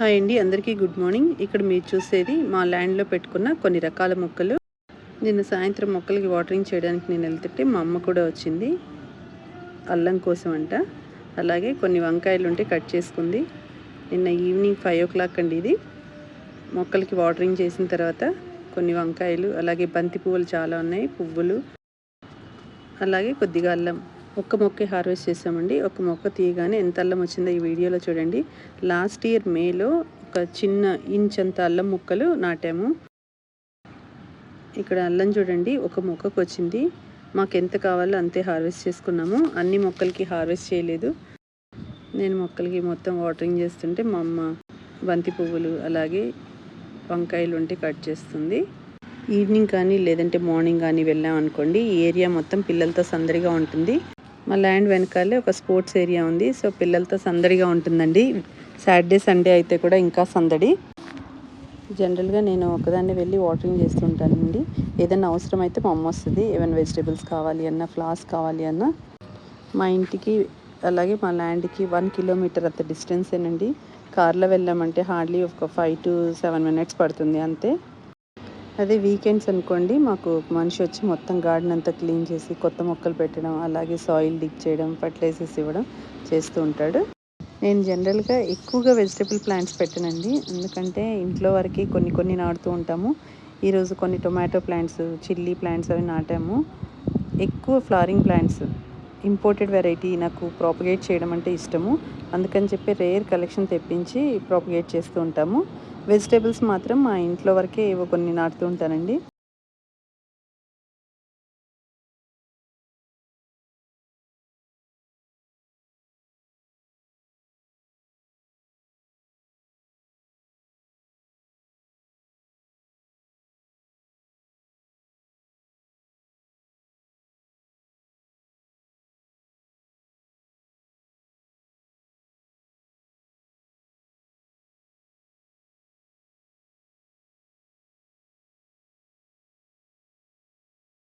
Hi అండి అందరికీ good morning. ఇక్కడ మీరు చూసేది మా ల్యాండ్లో పెట్టుకున్న కొన్ని రకాల మొక్కలు. నిన్న సాయంత్రం మొక్కలకి వాటరింగ్ చేయడానికి నేను వెళ్తుంటే మా అమ్మ కూడా వచ్చింది. అల్లం కోసం అంట. అలాగే కొన్ని వంకాయలు ఉంటే కట్ చేసుకుంది. నిన్న ఈవినింగ్ ఫైవ్ ఓ క్లాక్ అండి ఇది. మొక్కలకి వాటరింగ్ చేసిన తర్వాత కొన్ని వంకాయలు అలాగే బంతి పువ్వులు చాలా ఉన్నాయి పువ్వులు అలాగే కొద్దిగా అల్లం. ఒక్క మొక్కే హార్వెస్ట్ చేసామండి. ఒక మొక్క తీయగానే ఎంత అల్లం వచ్చిందో ఈ వీడియోలో చూడండి. లాస్ట్ ఇయర్ మేలో ఒక చిన్న ఇంచ్ అంత అల్లం ముక్కలు నాటాము. ఇక్కడ అల్లం చూడండి ఒక మొక్కకు వచ్చింది. మాకు ఎంత కావాలో అంతే హార్వెస్ట్ చేసుకున్నాము. అన్ని మొక్కలకి హార్వెస్ట్ చేయలేదు. నేను మొక్కలకి మొత్తం వాటరింగ్ చేస్తుంటే మా అమ్మ బంతి పువ్వులు అలాగే వంకాయలు ఉంటే కట్ చేస్తుంది. ఈవినింగ్ కానీ లేదంటే మార్నింగ్ కానీ వెళ్ళాం అనుకోండి ఈ ఏరియా మొత్తం పిల్లలతో సందడిగా ఉంటుంది. మా ల్యాండ్ వెనకాలే ఒక స్పోర్ట్స్ ఏరియా ఉంది. సో పిల్లలతో సందడిగా ఉంటుందండి. సాటర్డే సండే అయితే కూడా ఇంకా సందడి. జనరల్గా నేను ఒకదాన్ని వెళ్ళి వాటరింగ్ చేస్తుంటానండి. ఏదైనా అవసరం అయితే మా అమ్మ వస్తుంది. ఏమైనా వెజిటేబుల్స్ కావాలి అన్నా ఫ్లాస్ కావాలి అన్నా. మా ఇంటికి అలాగే మా ల్యాండ్కి వన్ కిలోమీటర్ అంత డిస్టెన్సేనండి. కార్లో వెళ్ళామంటే హార్డ్లీ ఒక ఫైవ్ టు సెవెన్ మినిట్స్ పడుతుంది అంతే. అదే వీకెండ్స్ అనుకోండి మాకు మనిషి వచ్చి మొత్తం గార్డెన్ అంతా క్లీన్ చేసి కొత్త మొక్కలు పెట్టడం అలాగే సాయిల్ డిక్ చేయడం ఫర్టిలైజర్స్ ఇవ్వడం చేస్తూ ఉంటాడు. నేను జనరల్గా ఎక్కువగా వెజిటబుల్ ప్లాంట్స్ పెట్టనండి. ఎందుకంటే ఇంట్లో వరకు కొన్ని కొన్ని నాటుతూ ఉంటాము. ఈరోజు కొన్ని టొమాటో ప్లాంట్స్ చిల్లీ ప్లాంట్స్ అవి నాటాము. ఎక్కువ ఫ్లవరింగ్ ప్లాంట్స్ ఇంపోర్టెడ్ వెరైటీ నాకు ప్రాపగేట్ చేయడం అంటే ఇష్టము. అందుకని చెప్పి రేర్ కలెక్షన్ తెప్పించి ప్రాపగేట్ చేస్తూ ఉంటాము. వెజిటేబుల్స్ మాత్రం మా ఇంట్లో వరకే ఏవో కొన్ని నాటుతూ ఉంటానండి.